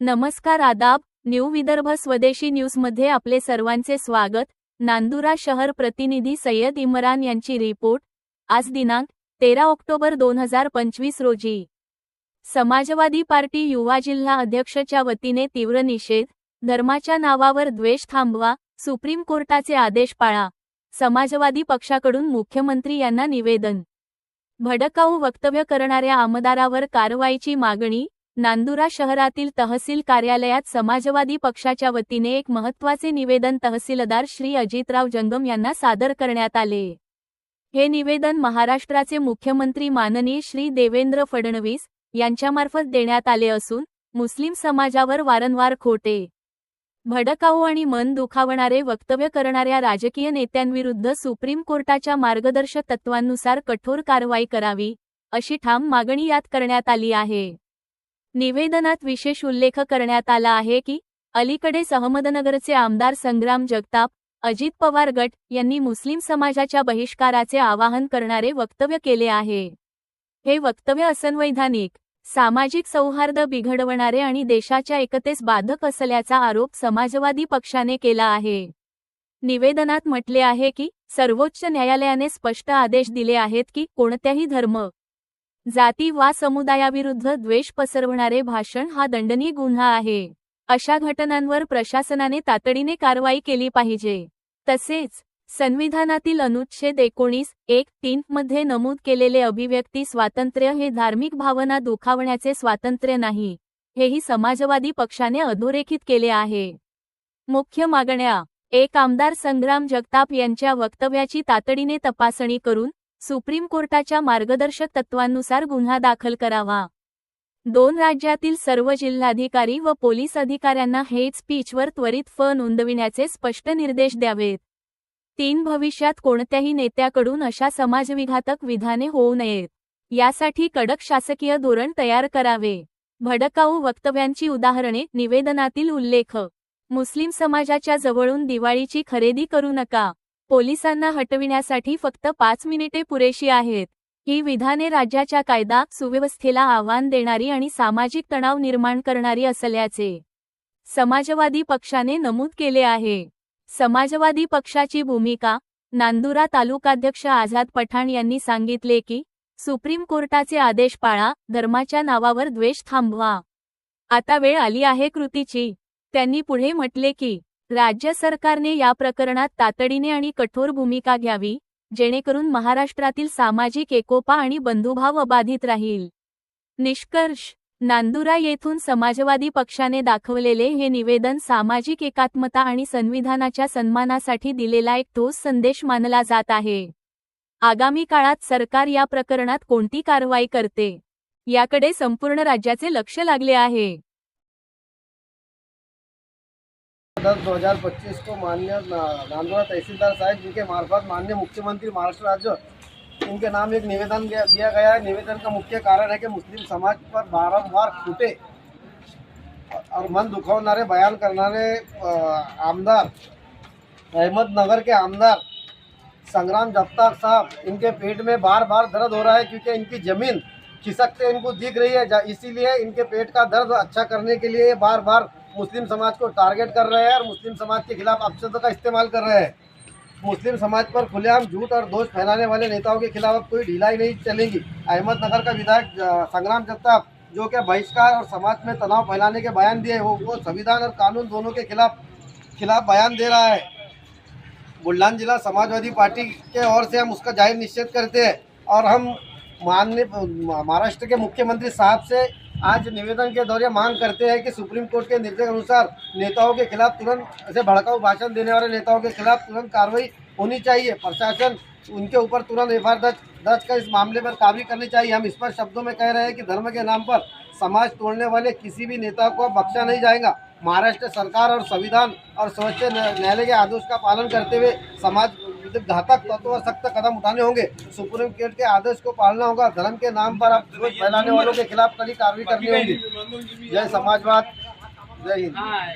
नमस्कार आदाब न्यू विदर्भ स्वदेशी न्यूजमध्ये आपले सर्वांचे स्वागत. नांदुरा शहर प्रतिनिधी सय्यद इम्रान यांची रिपोर्ट. आज दिनांक तेरा ऑक्टोबर दोन हजार पंचवीस रोजी. समाजवादी पार्टी युवा जिल्हा अध्यक्षच्या वतीने तीव्र निषेध. धर्माच्या नावावर द्वेष थांबवा सुप्रीम कोर्टाचे आदेश पाळा. समाजवादी पक्षाकडून मुख्यमंत्री यांना निवेदन. भडकाऊ वक्तव्य करणाऱ्या आमदारावर कारवाईची मागणी नांदुरा शहरातील तहसील कार्यालयात समाजवादी पक्षाच्या वतीने एक महत्त्वाचे निवेदन तहसीलदार श्री अजितराव जंगम यांना सादर करण्यात आले. हे निवेदन महाराष्ट्राचे मुख्यमंत्री माननीय श्री देवेंद्र फडणवीस यांच्यामार्फत देण्यात आले असून मुस्लिम समाजावर वारंवार खोटे भडकाऊ आणि मन दुखावणारे वक्तव्य करणाऱ्या राजकीय नेत्यांविरुद्ध सुप्रीम कोर्टाच्या मार्गदर्शक तत्वांनुसार कठोर कारवाई करावी अशी ठाम मागणी यात करण्यात आली आहे. निवेदनात विशेष उल्लेख करण्यात आला आहे की अलीकडे सहमदनगरचे आमदार संग्राम जगताप अजित पवार गट यांनी मुस्लिम समाजाच्या बहिष्काराचे आवाहन करणारे वक्तव्य केले आहे. हे वक्तव्य असंवैधानिक सामाजिक सौहार्द बिघडवणारे आणि देशाच्या एकतेस बाधक असल्याचा आरोप समाजवादी पक्षाने केला आहे. निवेदनात म्हटले आहे की सर्वोच्च न्यायालयाने स्पष्ट आदेश दिले आहेत की कोणत्याही धर्म जाती वा समुदायाविरुद्ध द्वेष पसरवणारे भाषण हा दंडनीय गुन्हा आहे. अशा घटनांवर प्रशासनाने तातडीने कारवाई केली पाहिजे. तसेच संविधानातील अनुच्छेद एकोणीस एक तीन मध्ये नमूद केलेले अभिव्यक्ती स्वातंत्र्य हे धार्मिक भावना दुखावण्याचे स्वातंत्र्य नाही हेही समाजवादी पक्षाने अधोरेखित केले आहे. मुख्य मागण्या एक आमदार संग्राम जगताप यांच्या वक्तव्याची तातडीने तपासणी करून सुप्रीम कोर्टाच्या मार्गदर्शक तत्वांनुसार गुन्हा दाखल करावा. दोन राज्यातील सर्व जिल्हाधिकारी व पोलीस अधिकाऱ्यांना हेट स्पीचवर त्वरित फ नोंदविण्याचे स्पष्ट निर्देश द्यावेत. तीन भविष्यात कोणत्याही नेत्याकडून अशा समाजविघातक विधाने होऊ नयेत. यासाठी कडक शासकीय धोरण तयार करावे. भडकाऊ वक्तव्यांची उदाहरणे निवेदनातील उल्लेख. मुस्लिम समाजाच्या जवळून दिवाळीची खरेदी करू नका. पोलिसांना हटविण्यासाठी फक्त पाच मिनिटे पुरेशी आहेत. ही विधाने राज्याच्या कायदा सुव्यवस्थेला आव्हान देणारी आणि सामाजिक तणाव निर्माण करणारी असल्याचे समाजवादी पक्षाने नमूद केले आहे. समाजवादी पक्षाची भूमिका नांदुरा तालुकाध्यक्ष आझाद पठाण यांनी सांगितले की सुप्रीम कोर्टाचे आदेश पाळा धर्माच्या नावावर द्वेष थांबवा. आता वेळ आली आहे कृतीची. त्यांनी पुढे म्हटले की राज्य सरकारने या प्रकरणात तातडीने आणि कठोर भूमिका घ्यावी जेणेकरून महाराष्ट्रातील सामाजिक एकोपा आणि बंधुभाव अबाधित राहील. निष्कर्ष नांदुरा येथून समाजवादी पक्षाने दाखवलेले हे निवेदन सामाजिक एकात्मता आणि संविधानाच्या सन्मानासाठी दिलेला एक ठोस संदेश मानला जात आहे. आगामी काळात सरकार या प्रकरणात कोणती कारवाई करते? याकडे संपूर्ण राज्याचे लक्ष लागले आहे. दो हजार पच्चीस को माननीय नांदुरा तहसीलदार साहब जिनके मार्फत माननीय मुख्यमंत्री महाराष्ट्र राज्य इनके नाम एक निवेदन दिया गया है। निवेदन का मुख्य कारण है कि मुस्लिम समाज पर बारंबार फूटे और मन दुखवणारे बयान करणारे आमदार अहमदनगर के आमदार, संग्राम जगताप साहब, इनके पेट में बार बार दर्द हो रहा है क्योंकि इनकी ज़मीन खिसकते इनको दिख रही है। इसीलिए इनके पेट का दर्द अच्छा करने के लिए बार बार मुस्लिम समाज को टारगेट कर रहे हैं और मुस्लिम समाज के खिलाफ अपशब्द का इस्तेमाल कर रहे हैं। मुस्लिम समाज पर खुलेआम झूठ और दोष फैलाने वाले नेताओं के खिलाफ अब कोई ढिलाई नहीं चलेगी। अहमदनगर का विधायक संग्राम जगताप, जो कि बहिष्कार और समाज में तनाव फैलाने के बयान दिए वो वो संविधान और कानून दोनों के खिलाफ खिलाफ बयान दे रहा है। बुल्ढान जिला समाजवादी पार्टी के ओर से हम उसका ज़ाहिर निषेध करते हैं और हम माननीय महाराष्ट्र के मुख्यमंत्री साहब से आज निवेदन के दौरे मांग करते हैं कि सुप्रीम कोर्ट के निर्देश अनुसार नेताओं के खिलाफ तुरंत ऐसे भड़काऊ भाषण देने वाले नेताओं के खिलाफ तुरंत कार्रवाई होनी चाहिए। प्रशासन उनके ऊपर तुरंत एफ़ दर्ज दर्ज कर इस मामले पर कार्रवाई करनी चाहिए। हम स्पष्ट शब्दों में कह रहे हैं कि धर्म के नाम पर समाज तोड़ने वाले किसी भी नेता को बख्शा नहीं जाएगा। महाराष्ट्र सरकार और संविधान और सर्वोच्च न्यायालय के आदेश का पालन करते हुए समाज विरुद्ध घातक तत्व और सख्त कदम उठाने होंगे सुप्रीम कोर्ट के आदेश को पालना होगा धर्म के नाम पर अब फैलाने वालों के खिलाफ कड़ी कार्रवाई करनी होगी। जय समाजवाद जय हिंद।